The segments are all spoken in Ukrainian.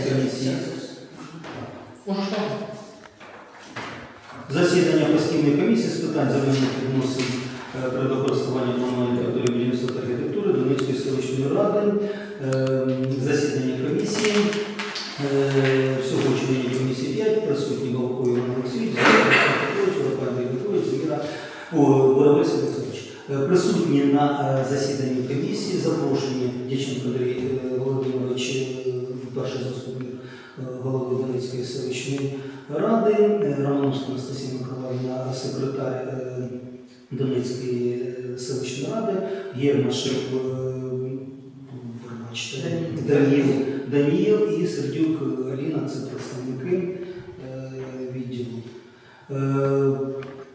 комісії. Засідання постійної комісії з питань земельних відносин е, природокористування комунальної території будівництва та архітектури Донецької селищної ради. Е, Засідання комісії. Е, Всього членів комісії 5, присутні Головко Іван Олексійович, Петрович, Петрович, Зміра, Боровець Олексійович. Е, Присутні на засіданні комісії, запрошені Дяченко Андрій Володимирович, перший заступник е, голови Донецької селищної ради, е, Романовська Анастасія Миколаївна, секретар е, Донецької селищної ради, е, пробачте, Даніл, Даніл і Сердюк Аліна, це представники відділу.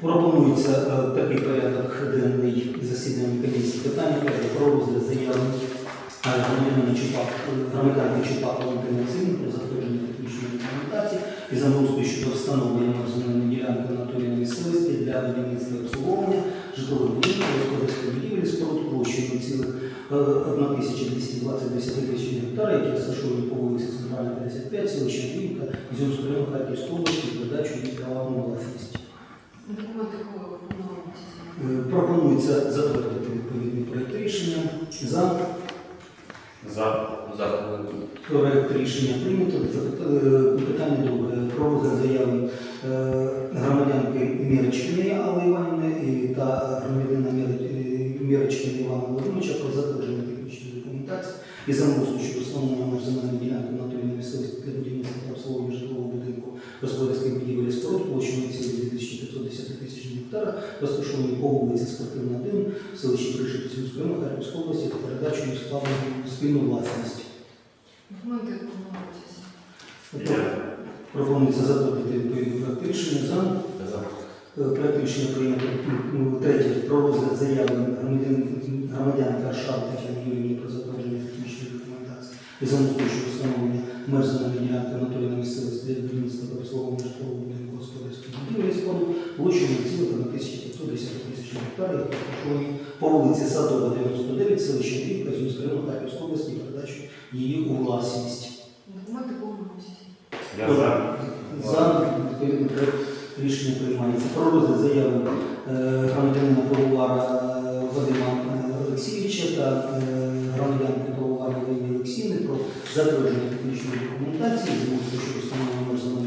Пропонується такий порядок денний засідання комісії. Питання про розгляд заяви громадянина Чупак, громадянки Чупак Валентина Васильівни про затвердження технічної документації і замовствую щодо встановлення земельної ділянки на території місцевості для будівництва обслуговування житлових будинків, господарських будівель, споруд площею цілих е, 1220 тисяч гектарів, які розташовані по вулиці Центральна 55, селища Андріївка, Ізюмського району Харківської області, передачу її правам на власність. Е, Пропонується затвердити відповідний проєкт рішення. За За. За. Проект рішення прийнято. Е, Питання до Про розгляд заяви е, громадянки Мірочкиної Алли Іванівни та громадянина е, Мірочкини Івана Володимировича про затвердження технічної документації і замовству щодо меж земельної ділянки на території місцевості для будівництва та обслуговування господарських будівель і споруд площею цілих 2510 тисяч гектара, розташовані по вулиці Спортивна 1 в селищі Кришівської району Харківської області та передачу їх складу спільну власність. Документи виконуються? Пропонується затвердити відповідний проект рішення за За. Е, проект рішення прийнято третє про розгляд заяви громадян Аршав Тетяни Юрійовні про затвердження технічної документації і замовству встановлення меж земельної ділянки на місцевості для будівництва та обслуговування житлового будинку і споруд площею цілих на 1510 тисяч гектарів, які розташовані по вулиці Садова, 99, селище Рівка, Зюмського району Харківської області, і передачу її у власність. Документи? Я за. За відповідний проект рішення приймається. Про розгляд заяви е, громадянина Павловара е, Вадима е, Олексійовича та громадянки Павловара Вадима Олексійни про затвердження технічної документації з вулиці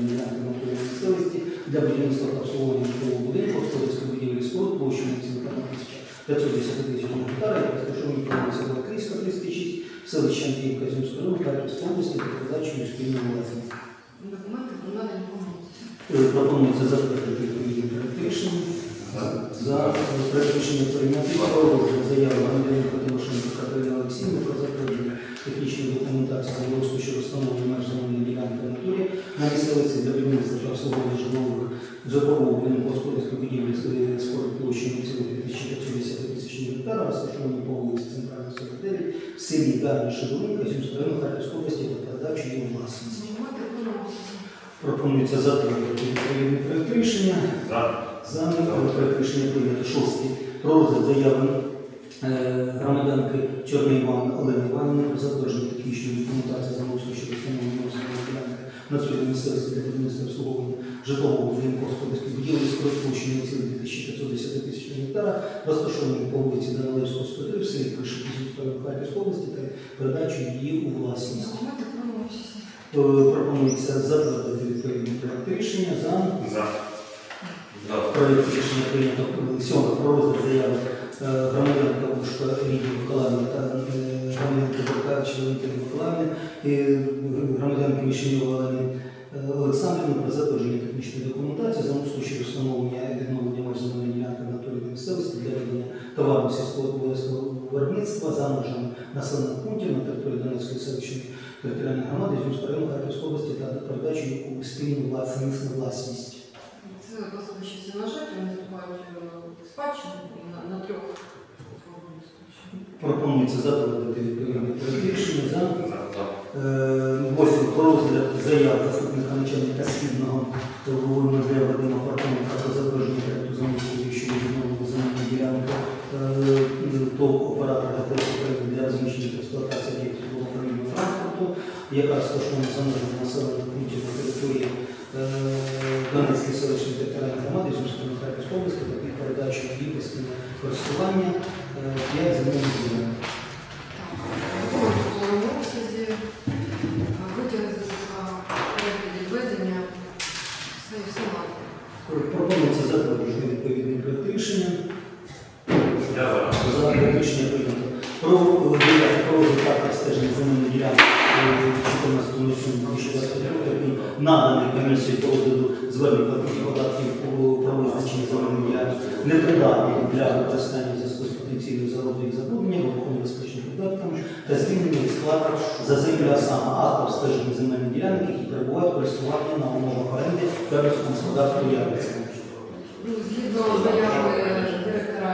ділянки на території місцевості для будівництва та обслуговування житлового будинку, господарської будівлі і споруд площею на цілих 510 тисяч гектарів, які розташовані по вулиці Балакрійська, 36, в селищі Андріївка, Зюмського району, Харківської області, та передачою спільної власності. Документи про надання виконуються? Е, Пропонується затвердити відповідний проект рішення. За проект рішення прийняти Шедуринка, Сімського району Харківської області. Документи виконуються? Пропонується затвердити відповідний проект рішення. За. За проект рішення прийнято шостий. Про розгляд заяви е, громадянки Чорної Іван Олени Іванівни про затвердження технічної документації за мовою щодо встановлення на території місцевості для будівництва обслуговування житлового будинку господарських будівель з площею 2510 тисяч гектара, розташованої по вулиці Данилевського 103 в селі Кришківської Харківської області та передачу її у власність. Е, Пропонується затвердити відповідний проект рішення за За. За. Проект рішення прийнято сьоме про розгляд заяви е, громадянка Бушка Лідії Миколаївни та е, громадянки Бакарчі Валентини Миколаївни і громадянки Мішеньова Олени е, Олександрівни про затвердження технічної документації за умислу щодо встановлення і відновлення меж земельної ділянки на території місцевості для ведення товарно сільськогосподарського виробництва за межами населених пунктів на території Донецької селищної територіальної громади Зюмського району Харківської області та передачу у спільну власність на власність. Це пасовище сінажет, вони вступають е, в спадщину на, трьох. Пропонується затвердити відповідний проект рішення за За. За. е, восьме про розгляд заяв заступника начальника східного ВНД Вадима Пархоменка про затвердження проекту замовлення щодо відновлення земельної ділянки е, ТОВ оператора ГТС для розміщення та експлуатації об'єктів управління транспорту, яка розташована за межами населених пунктів на території е, Донецької селищної територіальної громади Зюмської Харківської області та передачу постійне користування звернень платників податків про визначення земельної ділянки непридатні для використання в зв'язку з потенційною загрозою їх забруднення, вибуховими безпечними видатками та звільнення складу за землю, саме акт обстеження земельної ділянки, які перебувають в користуванні на умовах оренди фермерського господарства Яриця. Ну, Згідно заяви директора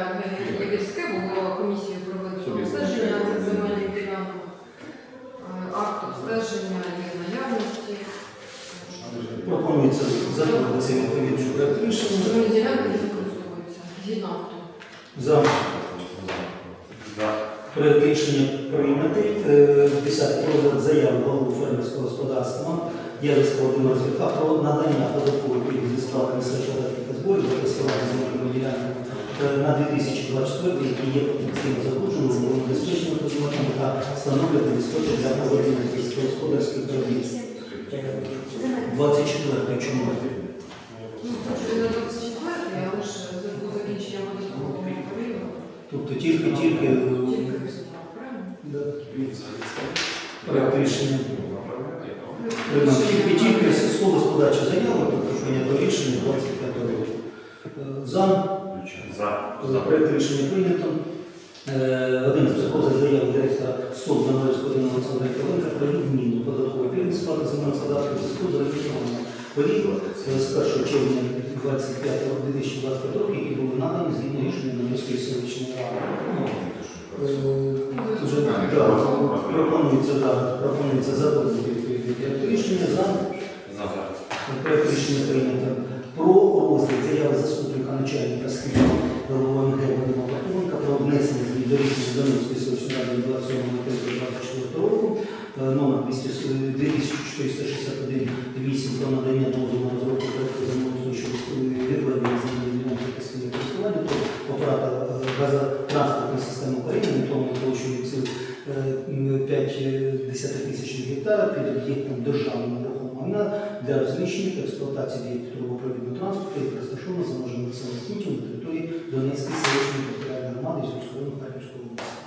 Євгенське було комісією проведено обстеження цих земельних ділянок. Е, Акт обстеження є наявності. Пропонується затвердити цей відповідний проект рішення. Ділянки не використовуються згідно. За проект рішення прийнятий. Е, Десятий розгляд заяви голови фермерського господарства Євського Володимира Звірка про надання податкової пільги зі сплати місцевих зборів за користування земельними ділянками е, на 2024 які є потенційно забрудненими, умовно безпечними предметами та встановлювати відсотки для проведення сільськогосподарських робіт. 24 чому? Ну, не 24, але ж зв'язку податкового періоду. Тобто тільки-тільки е, Тільки правильно? проект рішення. Тільки тільки слово з подачі заяви, тобто прийнято рішення 25 року. Е, За За. е, проект рішення прийнято. Е, Один з про заяви директора Данилівського Дина Олександра Киленка про відміну податкової пільги сплати земельного податку зв'язку з реєстрованим період е, з 1 червня 25 року 2025 року, які були надані згідно рішення Данилівської селищної ради. Ну, е, Вже пропонується, пропонується забути рішення за За. рішення прийнято про розгляд заяви заступника начальника спільного ОНГ Вадима Патронка про внесення змін Донецької селищної ради 27 року е, номер 2461 8 про надання дозволу на розробку землеустрою щодо відведення земельної ділянки постійного користування, то оператор е, газотранспортної системи України, орієнтовно площею цих 5 десятитисячних гектарів під об'єктом державного нерухомого для розміщення та експлуатації об'єктів трубопровідного транспорту, які розташовано за межами населених пунктів на території Донецької селищної територіальної громади Зюмської Харківської області.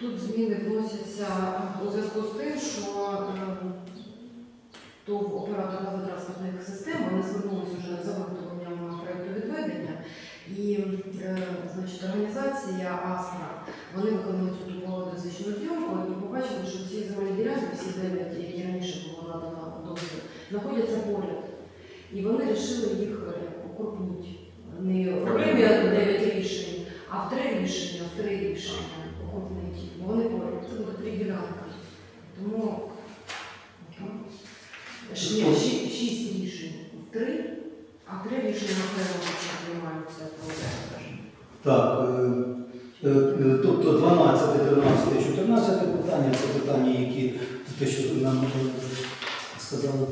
Тут зміни вносяться у зв'язку з тим, що то оператор газотранспортних систем вони звернулися вже за виготовленням проєкту відведення. І е, значить, організація АСТРА вони виконали цю топологію зйомку і побачили, що всі земельні ділянки, всі дев'ять, які раніше було надано дозвіл, знаходяться поряд. І вони вирішили їх е, окрупнити. Не в 9 рішень, а в три рішення, в три рішення окрупнити. Бо вони поряд. Це буде три ділянки. Тому ну, ш- ні, ші- шість рішень в три, а три рішення окремо приймаються по Так, е, е, тобто 12, 13, 14 питання це питання, які те, що нам е, сказали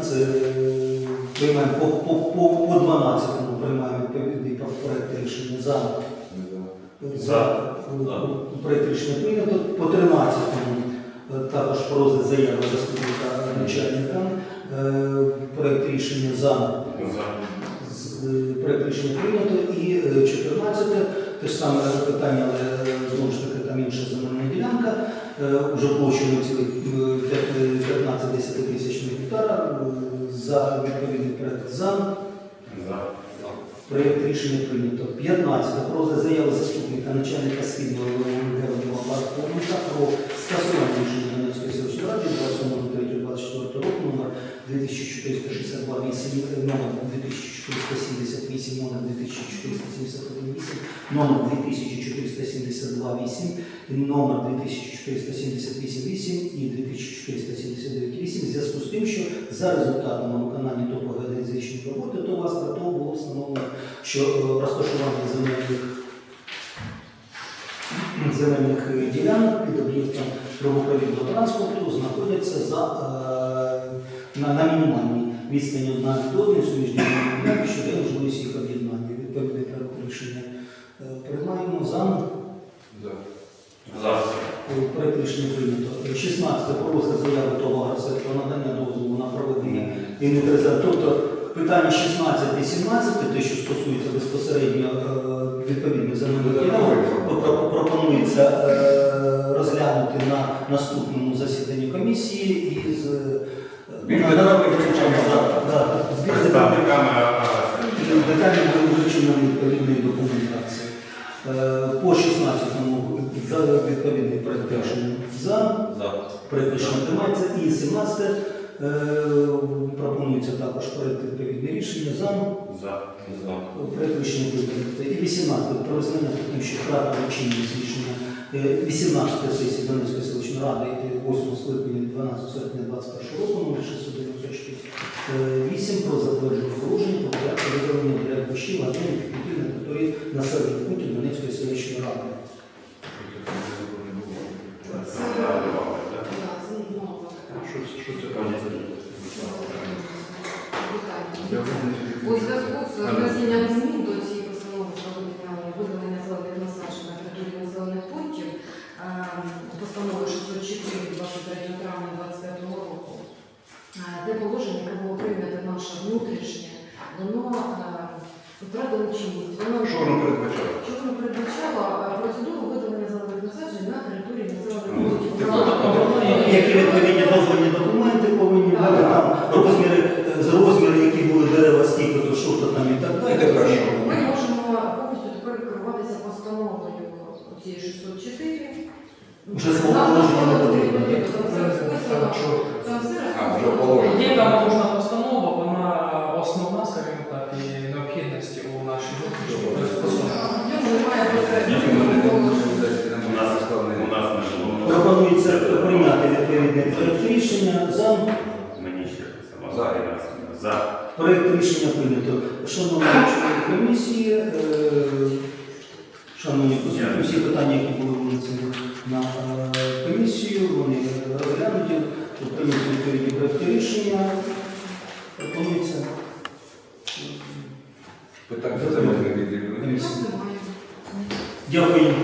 це е, приймаємо по, по, по, по 12 приймаємо відповідний проект рішення за. За. За. Проект рішення прийнято. По 13 е, також про розгляд заяви заступника начальника. Е, Проект рішення за. Е, Проект рішення прийнято. І е, 14 те ж саме питання, але знову ж таки там інша земельна ділянка. Уже площею цілих 15 десятитисячних гектара. За відповідний проект за. За. Проєкт рішення прийнято. 15. Про розгляд заяви заступника начальника спільного Георгія Парковника про скасування рішення Донецької селищної ради 27.03.24 року номер 2462 8, номер 2478, номер 2471 8, номер 2472 8, і номер 2478 8 і 2479 8 в зв'язку з тим, що за результатами виконання топогеодезичних роботи то вас про то було встановлено, що е, розташування земельних земельних ділянок під об'єктом правоповідного транспорту знаходяться за, е, на, на мінімальній відстані одна від одної суміжні ділянки, що дає можливість їх об'єднання. Відповідне проект рішення е, приймаємо за. За. Проект рішення прийнято. 16. Про розгляд заяви «Агросет» про надання дозволу на проведення інвентаризації. Тобто питання 16 і 17, те, що стосується безпосередньо е, відповідних земельних ділянок, про- пропонується е, розглянути на наступному засіданні комісії із е, Він на- видавав на- вивчення. Да, да, з Представниками вилучено відповідної документації. Е, По 16-му відповідний проект рішення за. За. Проект рішення приймається. І 17 е, пропонується також проект відповідне рішення за. За. Проект. І 18 про визнання таким, що втрата чинність рішення е, 18 сесії Донецької селищної ради е, 8 скликання 12 серпня 21 року, номер 694. Е, 8 про затвердження положення про порядку виділення для площі на зоні на території населених пунктів Донецької селищної ради. Це За. да, це нова така. Що це У зв'язку з внесенням змін до цієї постанови про виділення зелених насаджень на території населених пунктів постанови 604 23 травня 25 року, те положення, яке було прийнято наше внутрішнє, воно е, втратило чинність. Воно Що воно передбачає? що воно передбачало е, процедуру виділення зелених насаджень на території населених пунктів. Які відповідні дозвольні документи повинні бути там розміри, е, розміри, які були дерева, скільки то що то там і так далі. Ми можемо повністю тепер керуватися постановою цієї 604. Вже свого положення не потрібно. Там все розписано. Є там нужна рішення Мені ще писала. За. За. проект рішення прийнято. Шановні члени комісії, е, шановні присутні, всі питання, які були винесені на е, комісію, вони розглянуті, прийняті відповідні проекти рішення. Пропонується. Питання за мене. Всім. Дякую.